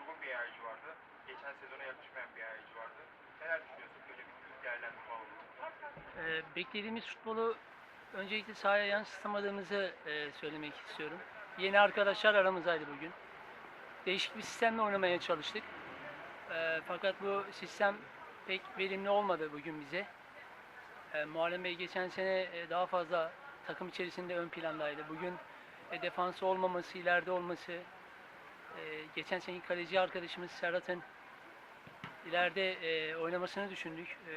durgun bir ayıcı vardı. Geçen sezona yakışmayan bir ayıcı vardı. Neler düşünüyorsun? Böyle bir değerlendirme oldu. Ee, beklediğimiz futbolu öncelikle sahaya yansıtamadığımızı e, söylemek istiyorum. Yeni arkadaşlar aramızdaydı bugün. Değişik bir sistemle oynamaya çalıştık. Ee, fakat bu sistem pek verimli olmadı bugün bize. Ee, Muharrem Bey geçen sene e, daha fazla takım içerisinde ön plandaydı. Bugün e, defansı olmaması, ileride olması, e, geçen seneki kaleci arkadaşımız Serhat'ın ileride e, oynamasını düşündük. E,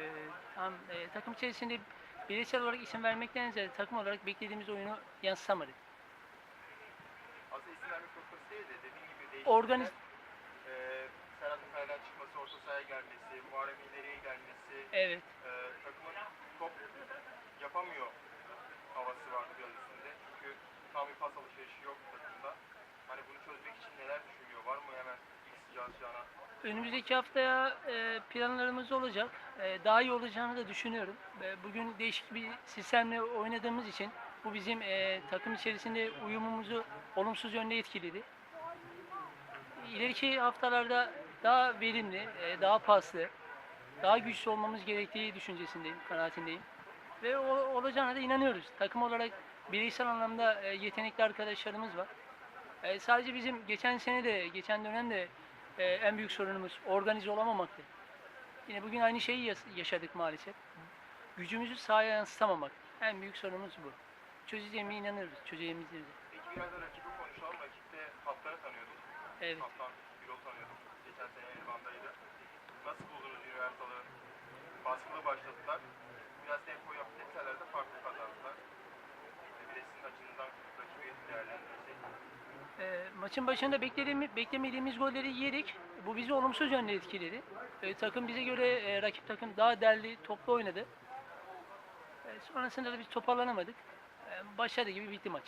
tam e, takım içerisinde bireysel olarak isim vermekten ziyade takım olarak beklediğimiz oyunu yansıtamadık. Aslında isim vermek noktası değil de dediğin gibi değişiklikler. Organiz Eee Serhat'ın kaleden çıkması, orta sahaya gelmesi, Muharrem'in ileriye gelmesi, evet. eee takımın top yapamıyor havası vardı biraz üstünde. Çünkü tam bir pas alışverişi yok Önümüzdeki haftaya e, planlarımız olacak. E, daha iyi olacağını da düşünüyorum. E, bugün değişik bir sistemle oynadığımız için bu bizim takım içerisinde uyumumuzu olumsuz yönde etkiledi. İleriki haftalarda daha verimli, daha paslı, daha güçlü olmamız gerektiği düşüncesindeyim, kanaatindeyim. Ve o, olacağına da inanıyoruz. Takım olarak bireysel anlamda yetenekli arkadaşlarımız var. Sadece bizim geçen sene de, geçen dönemde e, en büyük sorunumuz organize olamamaktı. Yine bugün aynı şeyi yaşadık maalesef. Gücümüzü sahaya yansıtamamak. En büyük sorunumuz bu. Çözeceğime inanıyoruz, çözeceğimizi de. Peki biraz da rakibi konuşalım. Rakipte Kaptan'ı tanıyorduk. Evet. Kaptan Birol tanıyorduk. Geçen sene Elvan'daydı. Nasıl buldunuz Universal'ı? Baskılı başladılar. Biraz tempo yapıp detaylarda farklı kazandılar. Bir de sizin açınızdan rakibi değerlendirirsek. E, maçın başında beklediğimiz, beklemediğimiz golleri yedik. Bu bizi olumsuz yönde etkiledi. E, takım bize göre e, rakip takım daha derli, toplu oynadı. E, sonrasında da biz toparlanamadık. E, başladı gibi bitti maç.